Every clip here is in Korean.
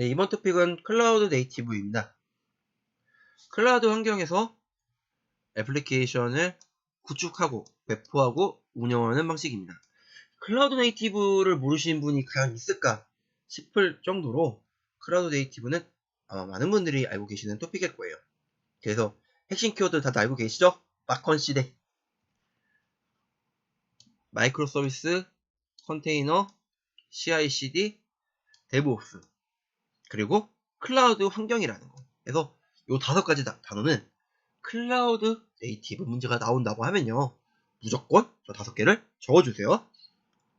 네, 이번 토픽은 클라우드 네이티브입니다. 클라우드 환경에서 애플리케이션을 구축하고 배포하고 운영하는 방식입니다. 클라우드 네이티브를 모르시는 분이 과연 있을까 싶을 정도로 클라우드 네이티브는 아마 많은 분들이 알고 계시는 토픽일 거예요. 그래서 핵심 키워드 다들 알고 계시죠? 마컨 시대 마이크로 서비스, 컨테이너, CI/CD, 데브옵스 그리고 클라우드 환경이라는 거. 그래서 이 다섯 가지 단어는 클라우드 네이티브 문제가 나온다고 하면요. 무조건 저 다섯 개를 적어주세요.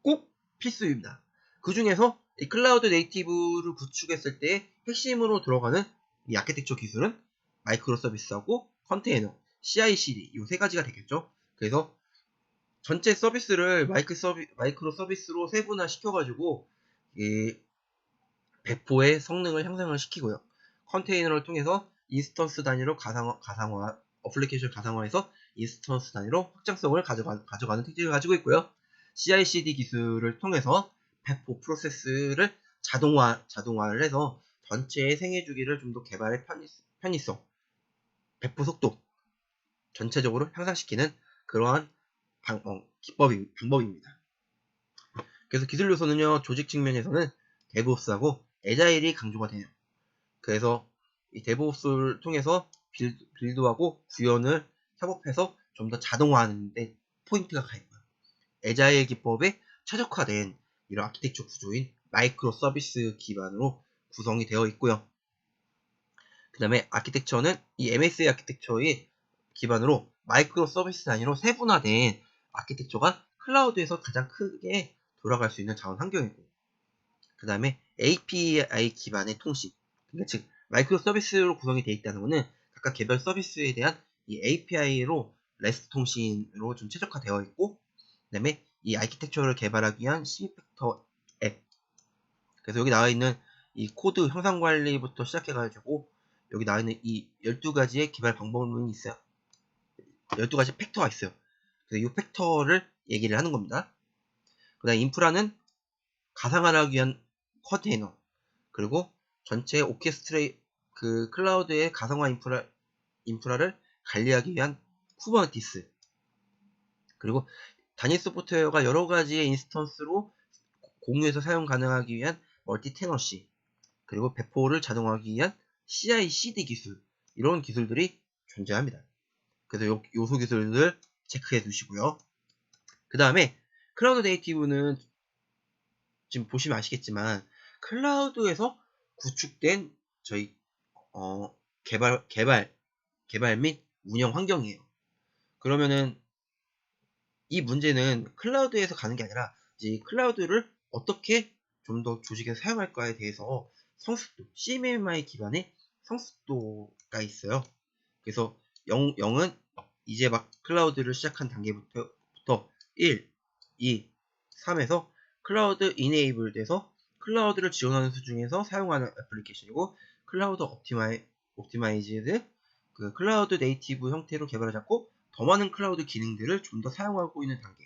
꼭 필수입니다. 그 중에서 이 클라우드 네이티브를 구축했을 때 핵심으로 들어가는 이 아키텍처 기술은 마이크로 서비스하고 컨테이너, CI/CD 이 세 가지가 되겠죠. 그래서 전체 서비스를 마이크 서비, 마이크로 서비스로 세분화 시켜가지고 이 배포의 성능을 향상을 시키고요. 컨테이너를 통해서 인스턴스 단위로 가상화, 가상화 어플리케이션 가상화해서 인스턴스 단위로 확장성을 가져가, 가져가는 특징을 가지고 있고요. CI/CD 기술을 통해서 배포 프로세스를 자동화, 자동화를 해서 전체의 생애 주기를 좀 더 개발의 편의, 편의성, 배포 속도 전체적으로 향상시키는 그러한 방, 어, 기법이, 방법입니다. 그래서 기술 요소는요, 조직 측면에서는 데브옵스하고 에자일이 강조가 돼요. 그래서 이 데브옵스를 통해서 빌드, 빌드 하고 구현을 협업해서 좀 더 자동화하는데 포인트가 가 있고요. 에자일 기법에 최적화된 이런 아키텍처 구조인 마이크로 서비스 기반으로 구성이 되어 있고요. 그 다음에 아키텍처는 이 MSA 아키텍처의 기반으로 마이크로 서비스 단위로 세분화된 아키텍처가 클라우드에서 가장 크게 돌아갈 수 있는 자원 환경이고 그 다음에 API 기반의 통신 그러니까 즉 마이크로 서비스로 구성이 되어 있다는 것은 각각 개별 서비스에 대한 이 API로 REST 통신으로 좀 최적화되어 있고 그 다음에 이 아키텍처를 개발하기 위한 C팩터 앱. 그래서 여기 나와 있는 이 코드 형상 관리부터 시작해 가지고 여기 나와 있는 이 12가지의 개발 방법론이 있어요. 12가지 팩터가 있어요. 그래서 이 팩터를 얘기를 하는 겁니다. 그 다음 인프라는 가상화를 하기 위한 컨테이너 그리고 전체 오케스트레 그 클라우드의 가상화 인프라 인프라를 관리하기 위한 쿠버네티스 그리고 단일 소프트웨어가 여러 가지의 인스턴스로 공유해서 사용 가능하기 위한 멀티 테너시 그리고 배포를 자동화하기 위한 CI/CD 기술 이런 기술들이 존재합니다. 그래서 요, 요소 기술들 체크해 두시고요. 그 다음에 클라우드 네이티브는 지금 보시면 아시겠지만 클라우드에서 구축된 저희 어, 개발 개발 개발 및 운영 환경이에요. 그러면은 이 문제는 클라우드에서 가는 게 아니라 이제 클라우드를 어떻게 좀 더 조직에서 사용할까에 대해서 성숙도, CMMI 기반의 성숙도가 있어요. 그래서 0, 0은 이제 막 클라우드를 시작한 단계부터 1, 2, 3에서 클라우드 이네이블 돼서 클라우드를 지원하는 수준에서 사용하는 애플리케이션이고 클라우드 옵티마이, 옵티마이즈드 그 클라우드 네이티브 형태로 개발을 잡고 더 많은 클라우드 기능들을 좀 더 사용하고 있는 단계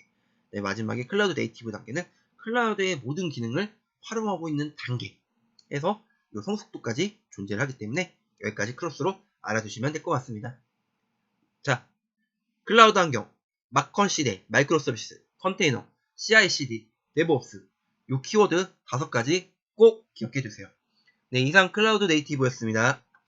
네, 마지막에 클라우드 네이티브 단계는 클라우드의 모든 기능을 활용하고 있는 단계에서 이 성숙도까지 존재를 하기 때문에 여기까지 크로스로 알아두시면 될 것 같습니다. 자, 클라우드 환경, 마컨 시대, 마이크로 서비스, 컨테이너, CI/CD, 데브옵스 이 키워드 다섯 가지 꼭 기억해 두세요. 네, 이상 클라우드 네이티브였습니다.